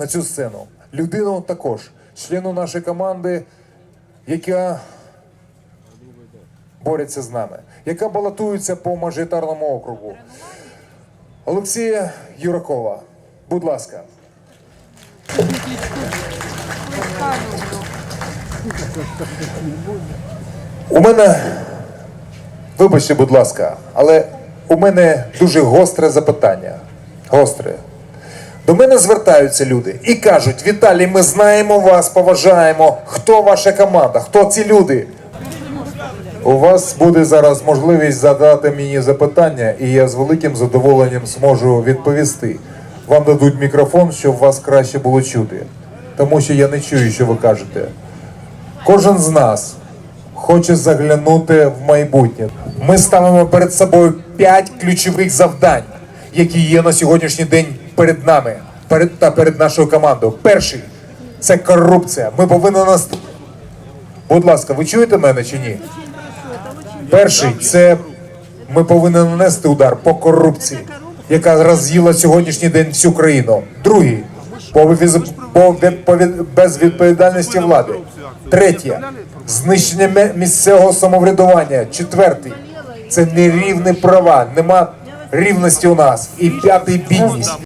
на цю сцену людину також, члену нашої команди, яка бореться з нами, яка балотується по мажоритарному округу. Олексія Юракова, будь ласка. У мене, вибачте, будь ласка, але у мене дуже гостре запитання. Гостре. До мене звертаються люди і кажуть: Віталій, ми знаємо вас, поважаємо. Хто ваша команда? Хто ці люди? У вас буде зараз можливість задати мені запитання, і я з великим задоволенням зможу відповісти. Вам дадуть мікрофон, щоб вас краще було чути. Тому що я не чую, що ви кажете. Кожен з нас хоче заглянути в майбутнє. Ми ставимо перед собою п'ять ключових завдань, які є на сьогоднішній день перед нами, перед та перед нашою командою. Перший це корупція. Ми повинні нас. Будь ласка, ви чуєте мене чи ні? Перший це ми повинні нанести удар по корупції, яка роз'їла сьогоднішній день всю країну. Другий по безвідповідальності влади. Третє знищення місцевого самоврядування. Четвертий це нерівні права. Нема рівності у нас. І п'ятий бідність.